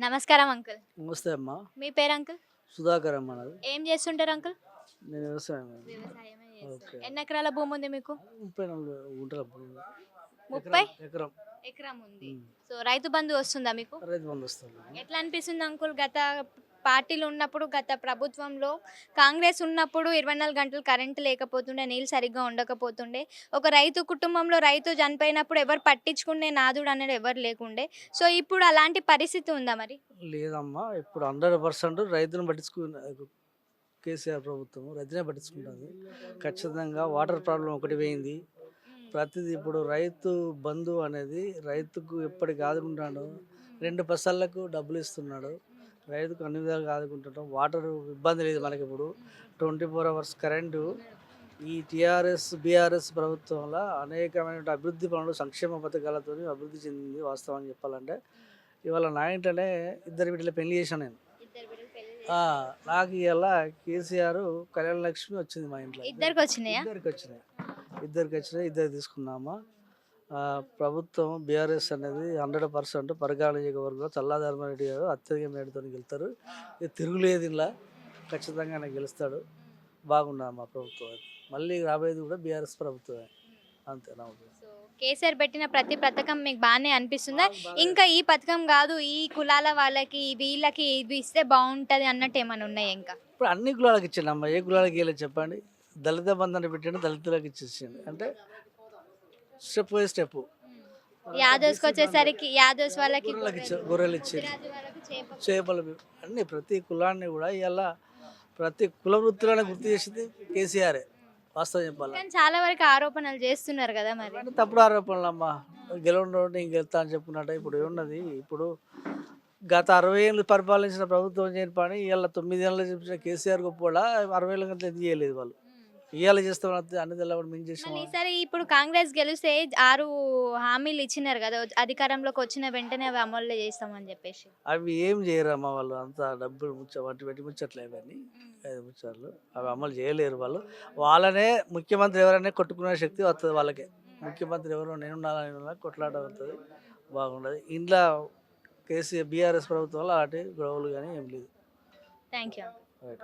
నమస్కారం అంకుల్. నమస్తే అమ్మా. మీ పేరు అంకుల్? సుధాకర్ అమ్మ నాది. ఏం చేస్తుంటారు అంకుల్? నేను వ్యవసాయం వ్యవసాయమే చేస్తారు. ఓకే. ఎన్ని ఎకరాల భూమి ఉంది మీకు? ముప్పై నాలుగు గుంటల భూమి. ముప్పై? ఎకరం. ఎకరం ఉంది. ఉమ్. సో రైతు బంధు వస్తుందా మీకు? రైతు బంధు వస్తుంది. ఎట్లా అనిపిస్తుంది అంకుల్ గత పార్టీలు ఉన్నప్పుడు గత ప్రభుత్వంలో కాంగ్రెస్ ఉన్నప్పుడు ఇరవై నాలుగు గంటలు కరెంటు లేకపోతుండే నీళ్ళు సరిగ్గా ఉండకపోతుండే. ఒక రైతు కుటుంబంలో రైతు చనిపోయినప్పుడు ఎవరు పట్టించుకునే నాదుడు అనేది ఎవరు లేకుండే. సో ఇప్పుడు అలాంటి పరిస్థితి ఉందా మరి? లేదమ్మా. ఇప్పుడు హండ్రెడ్ పర్సెంట్ రైతును పట్టించుకున్న కేసీఆర్ ప్రభుత్వం రైతునే పట్టించుకుంటుంది. ఖచ్చితంగా వాటర్ ప్రాబ్లం ఒకటి పోయింది. ప్రతిదీ ఇప్పుడు రైతు బంధు అనేది రైతుకు ఎప్పటికి ఆదుకుంటాడు. రెండు పైసలకు డబ్బులు ఇస్తున్నాడు. రైతుకు అన్ని విధాలుగా ఆదుకుంటాడు వాటర్ ఇబ్బంది లేదు మనకి ఇప్పుడు. Twenty four hours current. ఈ టీఆర్ఎస్ బీఆర్ఎస్ ప్రభుత్వంలో అనేకమైన అభివృద్ధి పనులు సంక్షేమ పథకాలతో అభివృద్ధి చెందింది వాస్తవం చెప్పాలంటే. ఇవాళ నా ఇంటనే ఇద్దరు బిడ్డల పెళ్ళి చేశాను నేను. నాకు ఇలా కేసీఆర్ కళ్యాణ లక్ష్మి వచ్చింది మా ఇంట్లో. ఇద్దరికి వచ్చినాయా? ఇద్దరికి వచ్చినాయి. ఇద్దరికి వచ్చినాయి ఇద్దరు తీసుకున్నామా? ప్రభుత్వం బీఆర్ఎస్ అనేది హండ్రెడ్ పర్సెంట్ పరకాల నియోజకవర్గంలో చల్లా ధర్మారెడ్డి గారు అత్యధిక మేడతో గెలుస్తారు. ఇది తిరుగులేదు ఇలా ఖచ్చితంగా ఆయన గెలుస్తాడు. బాగున్నది మా ప్రభుత్వం మళ్ళీ రాబోయేది కూడా బీఆర్ఎస్ ప్రభుత్వమే. అంతే నా కేసీఆర్ పెట్టిన ప్రతి పథకం మీకు బాగానే అనిపిస్తుందా? ఇంకా ఈ పథకం కాదు ఈ కులాల వాళ్ళకి వీళ్ళకి ఇది ఇస్తే బాగుంటది అన్నట్టు ఏమైనా ఉన్నాయి ఇంకా? ఇప్పుడు అన్ని కులాలకు ఇచ్చాను అమ్మ. ఏ కులాలకి వెళ్ళి చెప్పండి. దళిత బంధాన్ని పెట్టండి దళితులకు ఇచ్చేసింది అంటే స్టెప్ బై స్టెప్. యాదవ్స్కి వచ్చేసరికి యాదవ్స్ వాళ్ళకి గొర్రెలు ఇచ్చారు చేప చేపలు అన్ని ప్రతి కులాన్ని కూడా ఇలా ప్రతి కుల వృత్తులను గుర్తు చేసింది కేసీఆర్. వాస్తవం చెప్పాలి చాలా వరకు ఆరోపణలు చేస్తున్నారు కదా మరి. తప్పుడు ఆరోపణలు అమ్మా. గెలవడం నేను గెలుతా అని చెప్పుకున్నట్టు ఇప్పుడు ఏమున్నది? ఇప్పుడు గత అరవై ఏళ్ళు పరిపాలించిన ప్రభుత్వం చేయని పని ఇవాళ తొమ్మిది ఏళ్ళు చూపించిన కేసీఆర్ గొప్ప కూడా అరవై ఏళ్ళ కంటే ఎందుకు చేయలేదు వాళ్ళు? ఇవాళ చేస్తాం అన్ని తెల్లవాడు మేము చేసాం ఈసారి ఇప్పుడు కాంగ్రెస్ గెలిస్తే ఆరు హామీలు ఇచ్చినారు కదా అధికారంలోకి వచ్చిన వెంటనే అవి అమలు చేస్తామని చెప్పేసి. అవి ఏం చేయరమ్మా వాళ్ళు? అంతా డబ్బులు ముచ్చ వాటి పెట్టి ముచ్చట్లే అవన్నీ. ఐదు ముచ్చట్లు అవి అమలు చేయలేరు వాళ్ళు. వాళ్ళనే ముఖ్యమంత్రి ఎవరైనా కొట్టుకునే శక్తి వస్తుంది వాళ్ళకే. ముఖ్యమంత్రి ఎవరు? నేను కొట్లాట అవుతుంది బాగుండదు. ఇంట్లో కేసీఆర్ బీఆర్ఎస్ ప్రభుత్వంలో అలాంటి గొడవలు కానీ ఏం లేదు. Thank you right